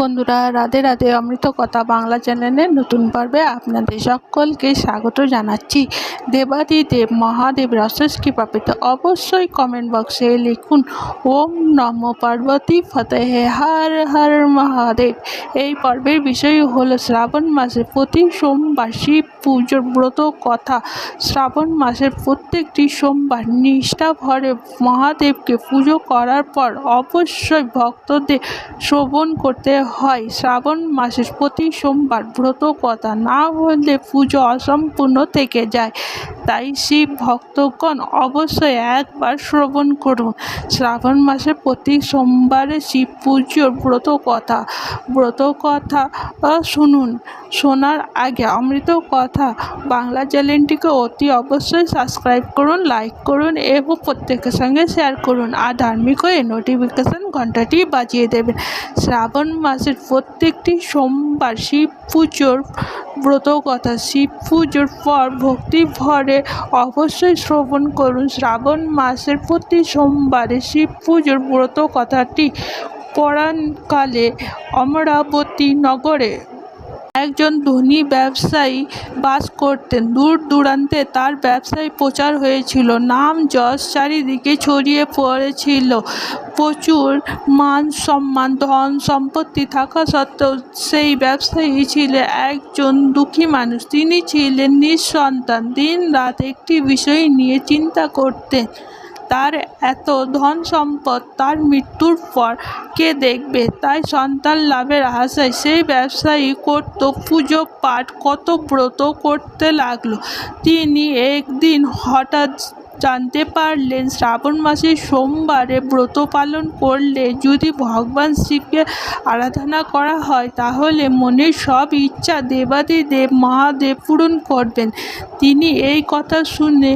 বন্ধুরা, রাধে রাধে অমৃত কথা বাংলা চ্যানেলের নতুন পর্বে আপনাদের সকলকে স্বাগত জানাচ্ছি। দেবাদিদেব মহাদেব রসেস কৃপাপিত অবশ্যই কমেন্ট বক্সে লিখুন, ওম নম পার্বতী ফতেহে, হর হর মহাদেব। এই পর্বের বিষয় হলো শ্রাবণ মাসের প্রতি সোমবার শিব পুজোর ব্রত কথা। শ্রাবণ মাসের প্রত্যেকটি সোমবার নিষ্ঠা ভরে মহাদেবকে পুজো করার পর অবশ্যই ভক্তদের শ্রবণ করতে হয়। শ্রাবণ মাসের প্রতি সোমবার ব্রত কথা না হলে পুজো অসম্পূর্ণ থেকে যায়। তাই শিব ভক্তগণ অবশ্যই একবার শ্রবণ করুন। শ্রাবণ মাসের প্রতি সোমবারে শিব পুজোর ব্রত কথা। ব্রত কথা শুনুন। শোনার আগে অমৃত কথা। বাংলা চ্যানেলটিকে অতি অবশ্যই সাবস্ক্রাইব করুন, লাইক করুন এবং প্রত্যেকের সঙ্গে শেয়ার করুন। আর ধার্মিক হয়ে নোটিফিকেশান ঘন্টাটি বাজিয়ে দেবেন। শ্রাবণ মাসের প্রত্যেকটি সোমবার শিব পুজোর ব্রত কথা। শিব পুজোর পর ভক্তি ভরে অবশ্যই শ্রবণ করুন। শ্রাবণ মাসের প্রতি সোমবারে শিব পুজোর ব্রত কথাটি পরাণকালে অমরাবতী নগরে একজন ধনী ব্যবসায়ী বাস করতেন। দূর দূরান্তে তার ব্যবসায় প্রচার হয়েছিল। নাম যশ চারিদিকে ছড়িয়ে পড়েছিল। প্রচুর মান সম্মান, ধন সম্পত্তি থাকা সত্ত্বেও সেই ব্যবসায়ী ছিলেন একজন দুঃখী মানুষ। তিনি ছিলেন নিঃসন্তান। দিন রাত একটি বিষয় নিয়ে চিন্তা করতেন। তার এত ধন সম্পদ তার মৃত্যুর পর কে দেখবে? তাই সন্তান লাভের আশায় সেই ব্যবসায়ী করত, পুজো পাঠ কত ব্রত করতে লাগল। তিনি একদিন হঠাৎ জানতে পারলেন, শ্রাবণ মাসের সোমবারে ব্রত পালন করলে যদি ভগবান শিবকে আরাধনা করা হয়, তাহলে মনের সব ইচ্ছা দেবাদিদেব মহাদেব পূরণ করবেন। তিনি এই কথা শুনে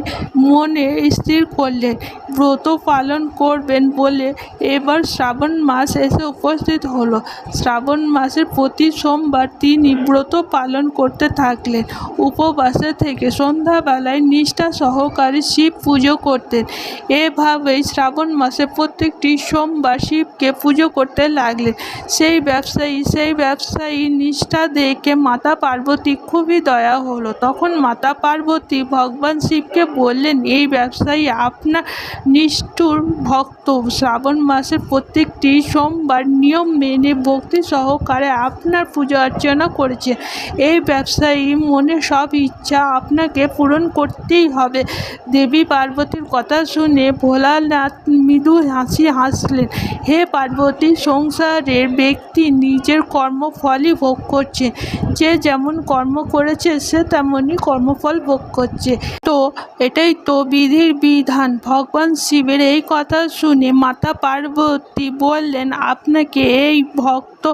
মনে স্থির করলেন। ব্রত পালন করবেন বলে এবার শ্রাবণ মাস এসে উপস্থিত হলো। শ্রাবণ মাসের প্রতি সোমবার তিনি ব্রত পালন করতে থাকলেন। উপবাসে থেকে সন্ধ্যাবেলায় নিষ্ঠা সহকারে শিব পুজো করতেন। এভাবেই শ্রাবণ মাসে প্রত্যেকটি সোমবার শিবকে পুজো করতে লাগলেন। সেই ব্যবসায়ী সেই ব্যবসায়ী নিষ্ঠা দেখে মাতা পার্বতী খুবই দয়া হলো। তখন মাতা পার্বতী ভগবান শিবকে বললেন, এই ব্যবসায়ী, আপনার নিষ্ঠুর ভক্ত। শ্রাবণ মাসের প্রত্যেকটি সোমবার নিয়ম মেনে ভক্তি সহকারে আপনার পুজো অর্চনা করেছে। এই ব্যবসায়ী মনে সব ইচ্ছা আপনাকে পূরণ করতেই হবে। দেবী পার্বতীর কথা শুনে ভোলানাথ মৃদু হাসি হাসলেন। হে পার্বতী, সংসারের ব্যক্তি নিজের কর্মফলই ভোগ করছে। যে যেমন কর্ম করেছে, সে তেমনই কর্মফল ভোগ করছে। তো এটাই তো বিধির বিধান। ভগবান শিবের এই কথা শুনে মাতা পার্বতী বললেন, আপনাকে এই ভক্ত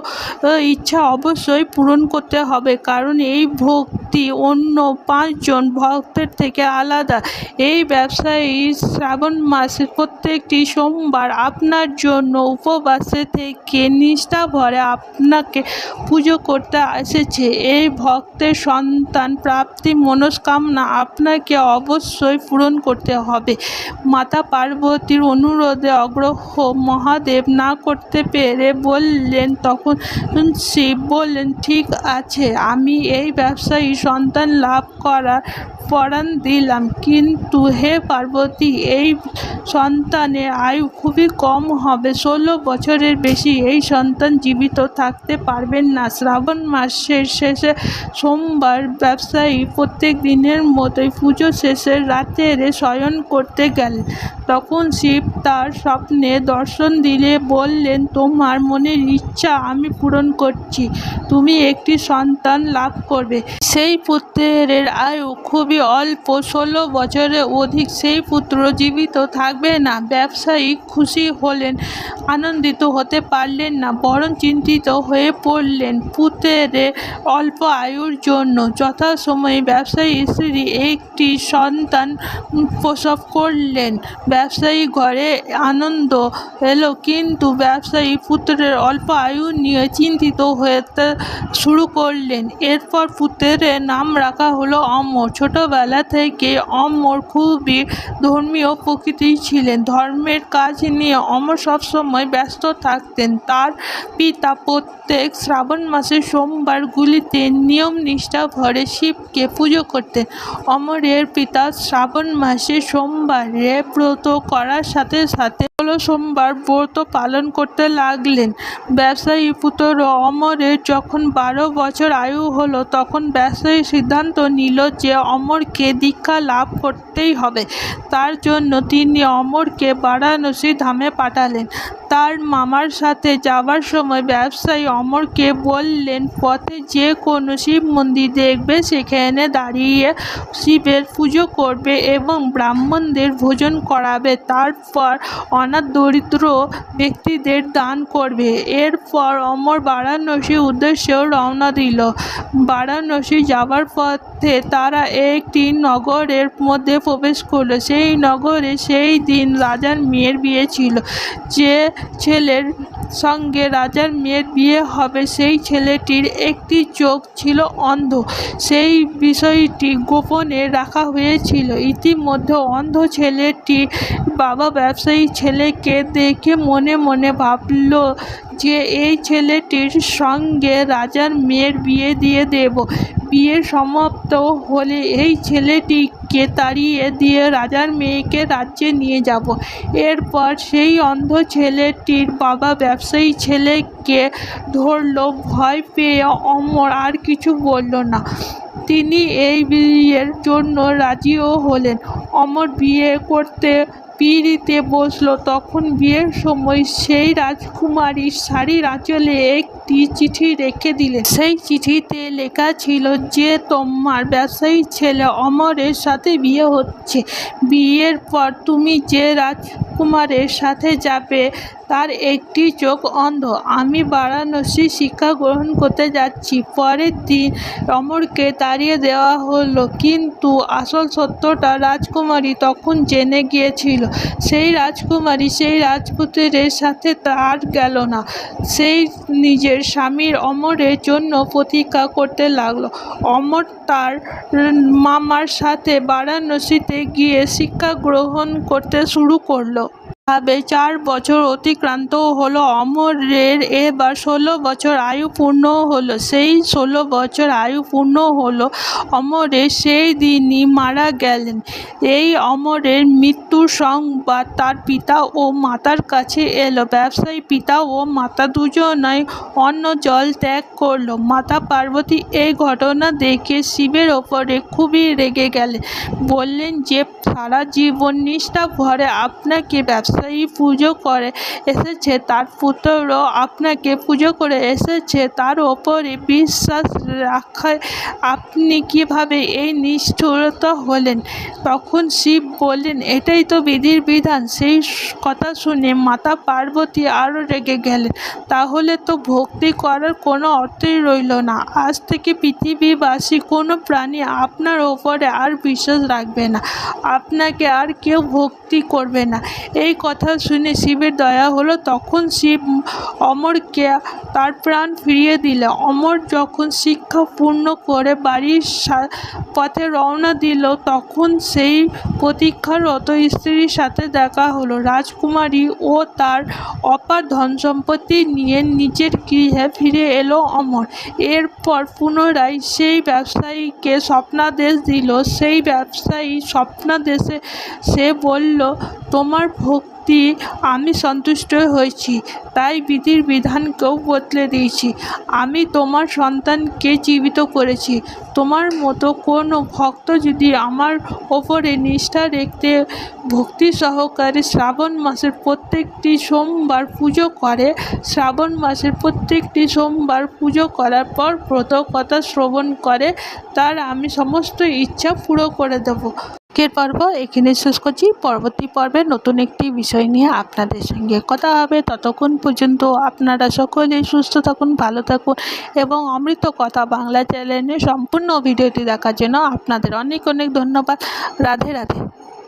ইচ্ছা অবশ্যই পূরণ করতে হবে, কারণ এই ভক্তি অন্য পাঁচজন ভক্তের থেকে আলাদা। এই ব্যবসায়ী শ্রাবণ মাসে প্রত্যেকটি সোমবার আপনার জন্য উপবাসে থেকে নিষ্ঠা ভরে আপনাকে পুজো করতে এসেছে। এই ভক্তের সন্তান প্রাপ্তি মনস্কামনা আপনাকে অবশ্যই পূরণ করতে হবে। মাতা পার্বতীর অনুরোধে অগ্রহ মহাদেব না করতে পেরে বললেন, তখন শিব বললেন, ঠিক আছে, আমি এই ব্যবসায়ী সন্তান লাভ করার পরাণ দিলাম। কিন্তু হে পার্বতী, এই সন্তানের আয়ু খুবই কম হবে। ষোলো বছরের বেশি এই সন্তান জীবিত থাকতে পারবেন না। শ্রাবণ মাসের শেষে সোমবার ব্যবসায়ী প্রত্যেক দিনের মতোই পুজো শেষে রাতের শয়ন করতে গেলেন। তখন শিব তার স্বপ্নে দর্শন দিলে বললেন, তোমার মনের ইচ্ছা আমি পূরণ করছি। তুমি একটি সন্তান লাভ করবে। সেই পুত্রের আয়ু খুবই অল্প ষোলো বছরের অধিক সেই পুত্র জীবিত থাকবে না। ব্যবসায়ী খুশি হলেন, আনন্দিত হতে পারলেন না, বরং চিন্তিত হয়ে পড়লেন পুত্রের অল্প আয়ুর জন্য। যথাসময়ে ব্যবসায়ী স্ত্রী একটি সন্তান প্রসব করলেন। ব্যবসায়ী ঘরে আনন্দ এলো, কিন্তু ব্যবসায়ী পুত্রের অল্প আয়ু নিয়ে চিন্তিত হতে শুরু করলেন। এরপর পুত্রের নাম রাখা হলো অমর। ছোটবেলা ছোটবেলা থেকে অমর খুবই ধর্মীয় প্রকৃতির ছিলেন। ধর্মের কাজ নিয়ে অমর সবসময় ব্যস্ত থাকতেন। তার পিতা প্রত্যেক শ্রাবণ মাসের সোমবারগুলিতে নিয়ম নিষ্ঠা ভরে শিবকে পুজো করতেন। অমরের পিতা শ্রাবণ মাসে সোমবারে ব্রত করার সাথে সাথে ষোলো সোমবার ব্রত পালন করতে লাগলেন। ব্যবসায়ী পুত্র অমরের যখন বারো বছর আয়ু হলো, তখন ব্যবসায়ী সিদ্ধান্ত নিল যে অমরকে দীক্ষা লাভ করতেই হবে। তার জন্য তিনি অমরকে বারাণসী ধামে পাঠালেন। তার মামার সাথে যাওয়ার সময় ব্যবসায়ী অমরকে বললেন, পথে যে কোনো শিব মন্দির দেখবে, সেখানে দাঁড়িয়ে শিবের পুজো করবে এবং ব্রাহ্মণদের ভোজন করাবে। তারপর অনাথ দরিদ্র ব্যক্তিদের দান করবে। এরপর অমর বারাণসীর উদ্দেশ্যেও রওনা দিল। বারাণসী যাওয়ার পথে তারা একটি নগরের মধ্যে প্রবেশ করল। সেই নগরে সেই দিন রাজার মেয়ের বিয়ে ছিল। যে ছেলের সঙ্গে রাজার মেয়ের বিয়ে হবে, সেই ছেলেটির একটি চোখ ছিল অন্ধ। সেই বিষয়টি গোপনে রাখা হয়েছিল। ইতিমধ্যে অন্ধ ছেলেটি বাবা ব্যবসায়ী ছেলেকে দেখে মনে মনে ভাবল যে এই ছেলেটির সঙ্গে রাজার মেয়ের বিয়ে দিয়ে দেব। বিয়ে সমাপ্ত হলে এই ছেলেটিকে তাড়িয়ে দিয়ে রাজার মেয়েকে রাজ্যে নিয়ে যাব? এরপর সেই অন্ধ ছেলেটির বাবা ব্যবসায়ী ছেলেকে ধরলো, ভয় পেয়ে অমর আর কিছু বলল না। তিনি এই বিয়ের জন্য রাজিও হলেন। অমর বিয়ে করতে পিঁড়িতে বসল। তখন বিয়ের সময় সেই রাজকুমারী শাড়ির আঁচলে একটি চিঠি রেখে দিলেন সেই চিঠিতে লেখা ছিল যে, তোমার ব্যবসায়ী ছেলে অমরের সাথে বিয়ে হচ্ছে। বিয়ের পর তুমি যে রাজকুমারের সাথে যাবে, তার একটি চোখ অন্ধ। আমি বারাণসী শিক্ষা গ্রহণ করতে যাচ্ছি। পরের দিন অমরকে তাড়িয়ে দেওয়া হলো। কিন্তু আসল সত্যটা রাজকুমারী তখন জেনে গিয়েছিল। সেই রাজকুমারী সেই রাজপুত্রের সাথে তার গেল না। সেই নিজের স্বামীর অমরের জন্য প্রতীক্ষা করতে লাগল। অমর তার মামার সাথে বারাণসীতে গিয়ে শিক্ষা গ্রহণ করতে শুরু করল। ভাবে চার বছর অতিক্রান্ত হলো। অমরের এবার ষোলো বছর আয়ু পূর্ণ হলো, সেই ষোলো বছর আয়ু পূর্ণ হলো। অমরের সেই দিনই মারা গেলেন। এই অমরের মৃত্যুর সংবাদ তার পিতা ও মাতার কাছে এলো। ব্যবসায়ী পিতা ও মাতা দুজনাই অন্য জল ত্যাগ করল। মাতা পার্বতী এই ঘটনা দেখে শিবের ওপরে খুবই রেগে গেলেন। বললেন যে, সারা জীবন নিষ্ঠা ভরে আপনাকে ব্যবসায়ী পুজো করে এসেছে তার পুত্রও আপনাকে পুজো করে এসেছে। তার ওপরে বিশ্বাস রাখায় আপনি কীভাবে এই নিষ্ঠুরতা হলেন? তখন শিব বললেন, এটাই তো বিধির বিধান। সেই কথা শুনে মাতা পার্বতী আরও রেগে গেলেন। তাহলে তো ভক্তি করার কোনো অর্থই রইল না। আজ থেকে পৃথিবীবাসী কোনো প্রাণী আপনার ওপরে আর বিশ্বাস রাখবে না। আপনাকে আর কেউ ভক্তি করবে না। এই কথা শুনে শিবের দয়া হলো, তখন শিব অমরকে তার প্রাণ ফিরিয়ে দিলে। অমর যখন শিক্ষা পূর্ণ করে বাড়ির পথে রওনা দিল, তখন সেই প্রতীক্ষার প্রতীক্ষারত স্ত্রীর সাথে দেখা হলো। রাজকুমারী ও তার অপার ধন সম্পত্তি নিয়ে নিজের গৃহে ফিরে এলো অমর। এরপর পুনরায় সেই ব্যবসায়ীকে স্বপ্নাদেশ দিল। সেই ব্যবসায়ী স্বপ্নাদেশে সে বলল তোমার ভক্তি, আমি সন্তুষ্ট হয়েছি। তাই বিধির বিধানকেও বদলে দিয়েছি। আমি তোমার সন্তানকে জীবিত করেছি। তোমার মতো কোনো ভক্ত যদি আমার ওপরে নিষ্ঠা রেখে ভক্তি সহকারে শ্রাবণ মাসের প্রত্যেকটি সোমবার পুজো করে, শ্রাবণ মাসের প্রত্যেকটি সোমবার পুজো করার পর ব্রত কথা শ্রবণ করে, তার আমি সমস্ত ইচ্ছা পুরো করে দেবো। আজকের পর্ব এখানে শেষ করছি। পরবর্তী পর্বে নতুন একটি বিষয় নিয়ে আপনাদের সঙ্গে কথা হবে। ততক্ষণ পর্যন্ত আপনারা সকলেই সুস্থ থাকুন, ভালো থাকুন এবং অমৃত কথা বাংলা চ্যানেলে সম্পূর্ণ ভিডিওটি দেখার জন্য আপনাদের অনেক অনেক ধন্যবাদ। রাধে রাধে।